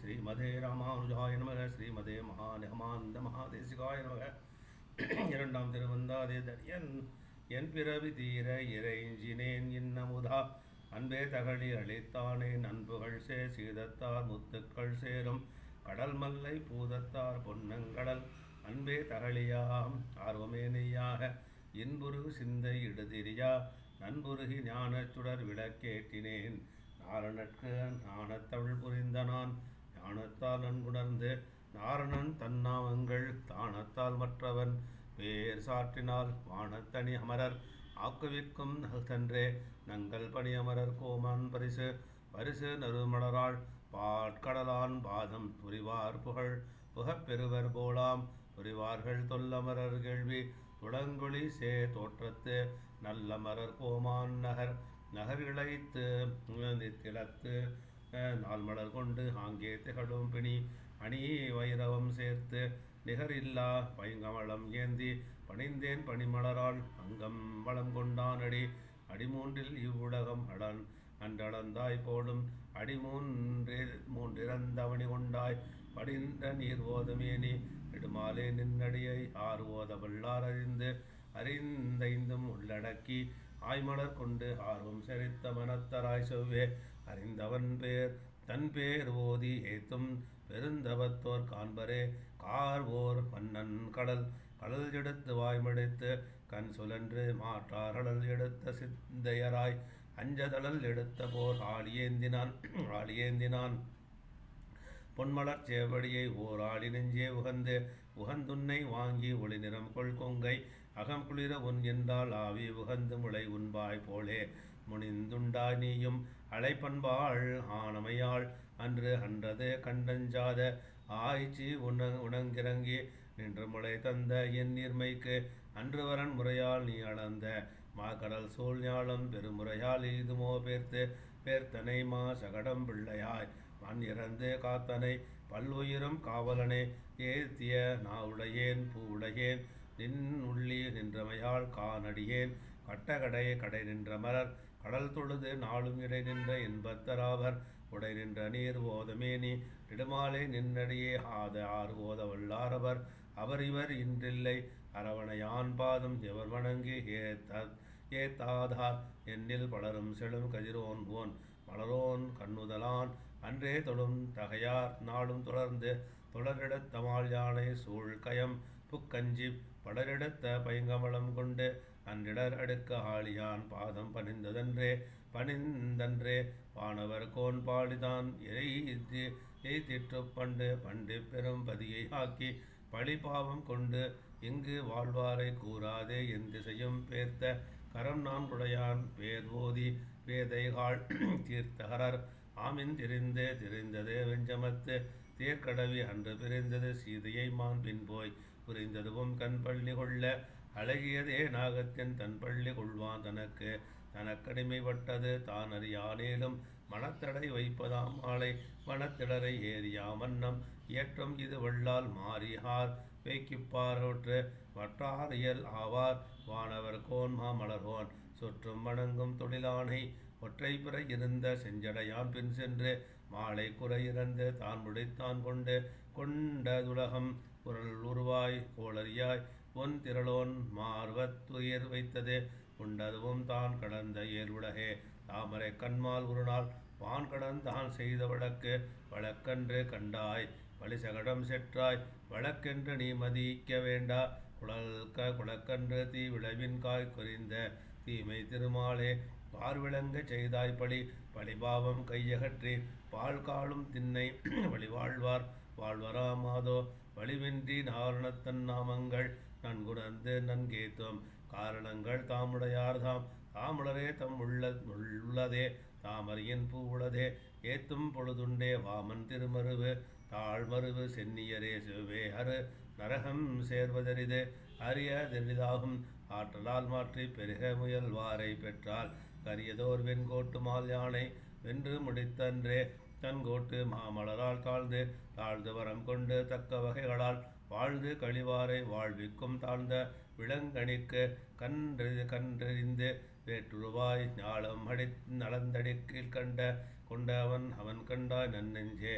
ஸ்ரீமதே ராமானுஜாய நமக ஸ்ரீமதே மகாநிகமானந்த மகாதேசிகாய நமக. இரண்டாம் திருவந்தாதே தரியன் என் பிறவி தீர இறைஞ்சினேன் இன்னமுதா. அன்பே தகழி அளித்தானே நண்புகள் சே சீதத்தார் முத்துக்கள் சேரும். கடல் மல்லை பூதத்தார் பொன்னங்கடல் அன்பே தகழியாம். ஆர்வமேனையாக இன்புரு சிந்தை இடுதிரியா. நண்புருகி ஞானச் சுடர் விளக்கேற்றினேன். நாரணற்கு ஞானத்தமிழ் புரிந்த நான். தானத்தால் நன்குணர்ந்து நாரணன் தன்னாமங்கள் தானத்தால் மற்றவன் பேர் சாற்றினால் வானத்தனி அமரர். ஆக்குவிக்கும் நகுதன்றே நங்கள் பணி அமரர் கோமான் பரிசு. பரிசு நறுமலராள் பாட்கடலான் பாதம் புரிவார் புகழ். புகப்பெறுவர் போலாம் புரிவார்கள் தொல்லமரர் கேள்வி. துடங்கொழி சே தோற்றத்து நல்லமரர் கோமான் நகர். நகர் இழைத்து திளத்து நாள் மலர் கொண்டு ஆங்கே திகழும் பிணி அணி வைரவம் சேர்த்து நிகரில்லா பைங்கமலம் ஏந்தி பணிந்தேன் பனிமலரால் அங்கம் வளம் கொண்டானடி அடிமூன்றில் இவ்வுலகம் அடன் அன்றளந்தாய் போலும் அடிமூன்றே மூன்றிறந்தவணி கொண்டாய் படிந்த நீர் ஓதமேனி நெடுமாலே நின்னடியை ஆறு ஓத வல்லார் அறிந்து அறிந்தைந்தும் உள்ளடக்கி ஆய்மலர் கொண்டு ஆர்வம் செறித்த மனத்தராய் செவ்வே அறிந்தவன் பேர் தன் பேர் ஓதி ஏத்தும் பெருந்தவத்தோர் காண்பரே. கார்வோர் மன்னன் கடல் கடல் எடுத்து வாய்மடித்து கண் சுழன்று மாற்றாரடல் எடுத்த சிந்தையராய் அஞ்சதழல் எடுத்த போர் ஆளியேந்தினான் ஆளியேந்தினான் பொன்மலர் சேவடியை ஓர் ஆளி நெஞ்சே உகந்து உகந்துன்னை வாங்கி ஒளி நிறம் கொள் கொங்கை. அகம் குளிர உன் என்றால் ஆவி உகந்து முளை உண்பாய் போலே. முனிந்துண்டாய் நீயும் அழைப்பண்பாள் ஆனமையாள். அன்று அன்றது கண்டஞ்சாத ஆய்ச்சி உண உணங்கிறங்கி நின்று முளை தந்த என் நீர்மைக்கு. அன்று வரன் முறையால் நீ அளந்த மாகடல் சூழ் பெருமுறையால் இதுமோ பேர்த்து. பேர்த்தனை மா சகடம் பிள்ளையாய் மண் இறந்து காத்தனை பல்லுயிரும் காவலனே. ஏத்திய நாவுடையேன் பூவுடையேன் நின் உள்ளே நின்றமையால் காணடியேன். கட்டகடை கடை நின்ற மலர். கடல் தொழுது நாளும் இடை நின்ற என்பத்தராவர் உடை நின்ற நீர் ஓதமேனி நெடுமாலை நின்னடியே ஆத ஆறு ஓத வல்லாரவர். அவர் இவர் இன்றில்லை. அரவணையான் பாதம் எவர் வணங்கி ஏத்த ஏத்தாதார். என்னில் பலரும் செழும் கதிரோன் ஓன் மலரோன் கண்ணுதலான். அன்றே தொழும் தகையார். நாளும் தொடர்ந்து. தொடரெடுத்தமால் யானை சூழ் கயம் புக்கஞ்சி படரெடுத்த பைங்கமலம் கொண்டு அன்றிடர் அடுக்க ஆளியான் பாதம் பணிந்ததன்றே பணிந்தன்றே. வானவர் கோன் பாடிதான் எய்தி எய்திற்று பண்டு பண்டு பெரும் பதியை ஆக்கி பழி பாவம் கொண்டு இங்கு வாழ்வாரை கூறாதே என்று செய்யும் பேர்த்த கரம் நான் உடையான் பேர் ஓதி வேதைகாள் தீர்த்தகரர். ஆமின் திரிந்து திரிந்தது வெஞ்சமத்து தேர்க்கடவி அன்று பிரிந்தது சீதையை மான் பின் போய். புரிந்ததுவும் கண் பள்ளி கொள்ள அழகியதே நாகத்தின் தன் பள்ளி கொள்வான் தனக்கு. தனக்கடிமைப்பட்டது தான் அறியானேலும் மனத்தடை வைப்பதாம் ஆளை மனத்திடரை ஏறியா ஏற்றம் இது வள்ளால் மாறியார் வேக்கிப்பாரோற்று வற்றாரியல் ஆவார். வானவர் கோன் மாமலர்கோன் சுற்றும் வணங்கும் தொழிலானை ஒற்றை பிற இருந்த செஞ்சடையான் பின் சென்று மாலை குறை இறந்து தான் முடித்தான் கொண்டு கொண்டதுலகம் குரல் உருவாய் கோளறியாய் பொன் திரளோன் மார்வத்துயிர் வைத்தது. உண்டதுவும் தான் கடந்த ஏழுலகே. தாமரை கண்மால் ஒரு நாள் வான் கடந்தான் செய்த வழக்கு வழக்கன்று கண்டாய் வழிசகடம் செற்றாய் வழக்கென்று நீ மதிக்க வேண்டா. குழல்க குழக்கன்று தீ விளைவின் காய் குறிந்த தீமை திருமாலே பார்விளங்க செய்தாய் பழி பழிபாவம் கையகற்றி பால் காலும் திண்ணை வழிவாழ்வார். வாழ்வராமாதோ வழிவின்றி நாரணத்தன் நாமங்கள் நன்குணர்ந்து நன்கேத்துவம் காரணங்கள் தாமுடையார்தாம். தாமுடரே தம் உள்ள உள்ளதே. தாமரையின் பூ உளதே. ஏத்தும் பொழுதுண்டே வாமன் திருமருவு. தாழ்மருவு சென்னியரே சிவே ஹரு நரகம் சேர்வதரிது. அரியதெரிதாகும் ஆற்றலால் மாற்றி பெருக முயல்வாரை பெற்றால் கரியதோர் வெண்கோட்டு மால் யானை வென்று முடித்தன்றே தன்கோட்டு மாமலரால் தாழ்ந்து தாழ்ந்து வரம் கொண்டு தக்க வகைகளால் வாழ்ந்து கழிவாரை வாழ்விக்கும் தாழ்ந்த விலங்கணிக்கு கன்று கன்றறிந்து வேற்றுருவாய் ஞாலம் அடி நலந்தடிக்கில் கண்ட கொண்டவன் அவன் கண்டாய் நன்னெஞ்சே.